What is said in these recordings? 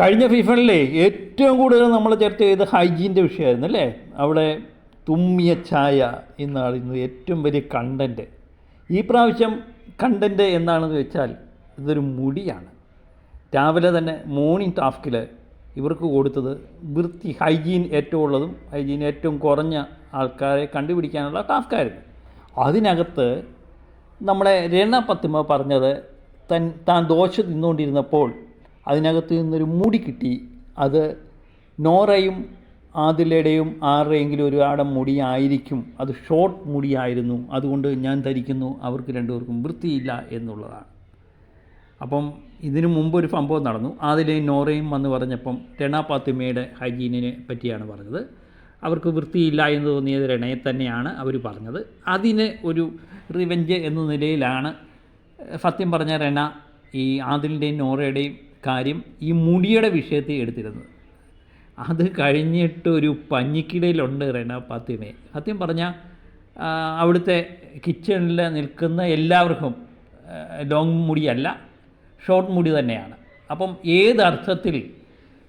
കഴിഞ്ഞ ഫിഫണിലെ ഏറ്റവും കൂടുതൽ നമ്മൾ ചർച്ച ചെയ്ത ഹൈജീന്റെ വിഷയമായിരുന്നു അല്ലേ അവിടെ തുമ്മിയ ചായ എന്നായിരുന്നു ഏറ്റവും വലിയ കണ്ടന്റ് ഈ പ്രാവശ്യം കണ്ടന്റ് എന്താണെന്ന് വെച്ചാൽ ഇതൊരു മുടിയാണ്. രാവിലെ തന്നെ മോർണിംഗ് ടാസ്കിൽ ഇവർക്ക് കൊടുത്തത് വൃത്തി ഹൈജീൻ ഏറ്റവും ഉള്ളതും ഹൈജീൻ ഏറ്റവും കുറഞ്ഞ ആൾക്കാരെ കണ്ടുപിടിക്കാനുള്ള ടാസ്ക്കായിരുന്നു അതിനകത്ത് നമ്മളെ രണ പത്തിമ പറഞ്ഞത് തൻ താൻ ദോശ തിന്നുകൊണ്ടിരുന്നപ്പോൾ അതിനകത്ത് നിന്നൊരു മുടി കിട്ടി. അത് നോറയും ആദിലയുടെയും ആരുടെയെങ്കിലും മുടി ആയിരിക്കും അത് ഷോർട്ട് മുടിയായിരുന്നു. അതുകൊണ്ട് ഞാൻ ധരിക്കുന്നു. അവർക്ക് രണ്ടുപേർക്കും വൃത്തിയില്ല എന്നുള്ളതാണ്. അപ്പം ഇതിനു മുമ്പ് ഒരു സംഭവം നടന്നു. ആദിലയും നോറയും വന്ന് പറഞ്ഞപ്പം രണ ഹൈജീനിനെ പറ്റിയാണ് പറഞ്ഞത്. അവർക്ക് വൃത്തിയില്ല എന്ന് തോന്നിയത് രണയെ തന്നെയാണ് അവർ പറഞ്ഞത്. അതിന് ഒരു റിവെഞ്ച് എന്ന നിലയിലാണ് സത്യം പറഞ്ഞ രണ ഈ ആദിലിന്റെയും നോറയുടെയും കാര്യം ഈ മുടിയുടെ വിഷയത്തിൽ എടുത്തിരുന്നത്. അത് കഴിഞ്ഞിട്ട് ഒരു പഞ്ഞിക്കിടയിലുണ്ട് റെന പാത്തിമേ സത്യം പറഞ്ഞാൽ അവിടുത്തെ കിച്ചണിൽ നിൽക്കുന്ന എല്ലാവർക്കും ലോങ് മുടിയല്ല ഷോർട്ട് മുടി തന്നെയാണ്. അപ്പം ഏത് അർത്ഥത്തിൽ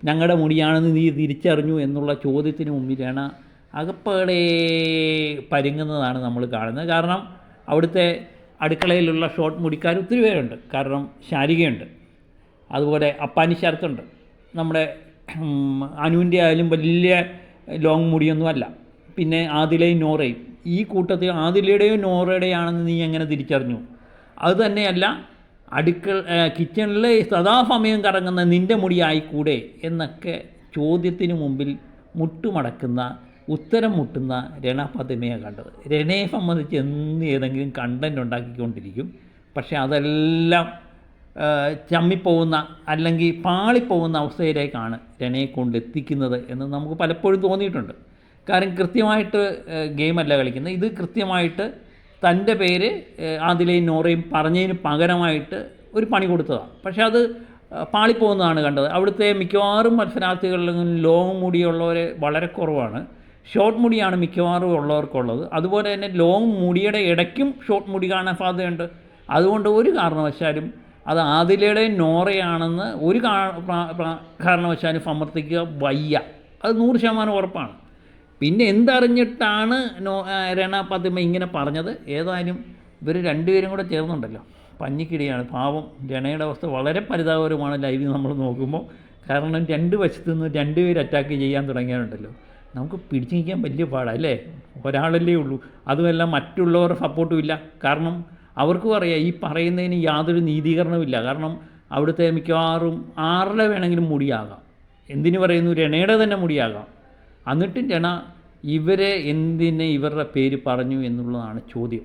ഞങ്ങളുടെ മുടിയാണെന്ന് നീ തിരിച്ചറിഞ്ഞു എന്നുള്ള ചോദ്യത്തിന് മുമ്പിലാണ് അകപ്പകളെ പരുങ്ങുന്നതാണ് നമ്മൾ കാണുന്നത്. കാരണം അവിടുത്തെ അടുക്കളയിലുള്ള ഷോർട്ട് മുടിക്കാർ ഒത്തിരി പേരുണ്ട്. കാരണം ശാരികയുണ്ട്. അതുപോലെ അപ്പാനി നമ്മുടെ അനുവിന്റെ ആയാലും വലിയ ലോങ് മുടിയൊന്നുമല്ല. പിന്നെ ആദിലയും നോറയും ഈ കൂട്ടത്തിൽ ആദിലയുടെയോ നോറയുടെയോ ആണെന്ന് നീ എങ്ങനെ തിരിച്ചറിഞ്ഞു? അത് തന്നെയല്ല അടുക്കള കിച്ചണിൽ സദാസമയം കറങ്ങുന്ന നിന്റെ മുടി ആയിക്കൂടെ എന്നൊക്കെ ചോദ്യത്തിന് മുമ്പിൽ മുട്ടുമടക്കുന്ന ഉത്തരം മുട്ടുന്ന രണ പതിമയെ കണ്ടത്. രണയെ സംബന്ധിച്ച് എന്ന് ഏതെങ്കിലും കണ്ടന്റ് ഉണ്ടാക്കിക്കൊണ്ടിരിക്കും. പക്ഷേ അതെല്ലാം ചമ്മിപ്പോകുന്ന അല്ലെങ്കിൽ പാളിപ്പോകുന്ന അവസ്ഥയിലേക്കാണ് രണയെ കൊണ്ട് എത്തിക്കുന്നത് എന്ന് നമുക്ക് പലപ്പോഴും തോന്നിയിട്ടുണ്ട്. കാരണം കൃത്യമായിട്ട് ഗെയിമല്ല കളിക്കുന്നത്. ഇത് കൃത്യമായിട്ട് തന്റെ പേര് ആദിലയും നോറയും പറഞ്ഞതിന് പകരമായിട്ട് ഒരു പണി കൊടുത്തതാണ്. പക്ഷേ അത് പാളിപ്പോകുന്നതാണ് കണ്ടത്. അവിടുത്തെ മിക്കവാറും മത്സരാർത്ഥികളിലും ലോങ് മുടിയുള്ളവർ വളരെ കുറവാണ്. ഷോർട്ട് മുടിയാണ് മിക്കവാറും ഉള്ളവർക്കുള്ളത്. അതുപോലെ തന്നെ ലോങ് മുടിയുടെ ഇടയ്ക്കും ഷോർട്ട് മുടി കാണാൻ സാധ്യതയുണ്ട്. അതുകൊണ്ട് ഒരു കാരണവശാലും അത് ആദിലയുടെ നോറയാണെന്ന് ഒരു കാരണവശാലും സമർത്ഥിക്കുക വയ്യ. അത് നൂറ് ശതമാനം ഉറപ്പാണ്. പിന്നെ എന്തറിഞ്ഞിട്ടാണ് നോ രണ പതിമ ഇങ്ങനെ പറഞ്ഞത്? ഏതായാലും ഇവർ രണ്ടുപേരും കൂടെ ചേർന്നുണ്ടല്ലോ. പഞ്ഞിക്കിടിയാണ്. പാവം രണയുടെ അവസ്ഥ വളരെ പരിതാപകരമാണ് ലൈവിൽ നമ്മൾ നോക്കുമ്പോൾ. കാരണം രണ്ട് വശത്തു നിന്ന് രണ്ടുപേർ അറ്റാക്ക് ചെയ്യാൻ തുടങ്ങിയാലുണ്ടല്ലോ. നമുക്ക് പിടിച്ചു നിൽക്കാൻ വലിയ പാടാണ് അല്ലേ? ഒരാളല്ലേ ഉള്ളൂ. അതുമല്ല മറ്റുള്ളവരുടെ സപ്പോർട്ടും ഇല്ല. കാരണം അവർക്കും അറിയാം ഈ പറയുന്നതിന് യാതൊരു നീതീകരണമില്ല കാരണം അവിടുത്തെ മിക്കവാറും ആരുടെ വേണമെങ്കിലും മുടിയാകാം. എന്തിനു പറയുന്നു? രണയുടെ തന്നെ മുടിയാകാം. എന്നിട്ടും രണ ഇവരെ എന്തിനെ ഇവരുടെ പേര് പറഞ്ഞു എന്നുള്ളതാണ് ചോദ്യം.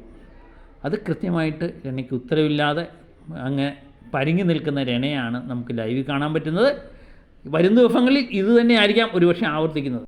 അത് കൃത്യമായിട്ട് രണയ്ക്ക് ഉത്തരവില്ലാതെ അങ്ങ് പരുങ്ങി നിൽക്കുന്ന രണയാണ് നമുക്ക് ലൈവിൽ കാണാൻ പറ്റുന്നത്. വരും ദിവസങ്ങളിൽ ഇത് തന്നെ ആയിരിക്കാം ഒരുപക്ഷെ ആവർത്തിക്കുന്നത്.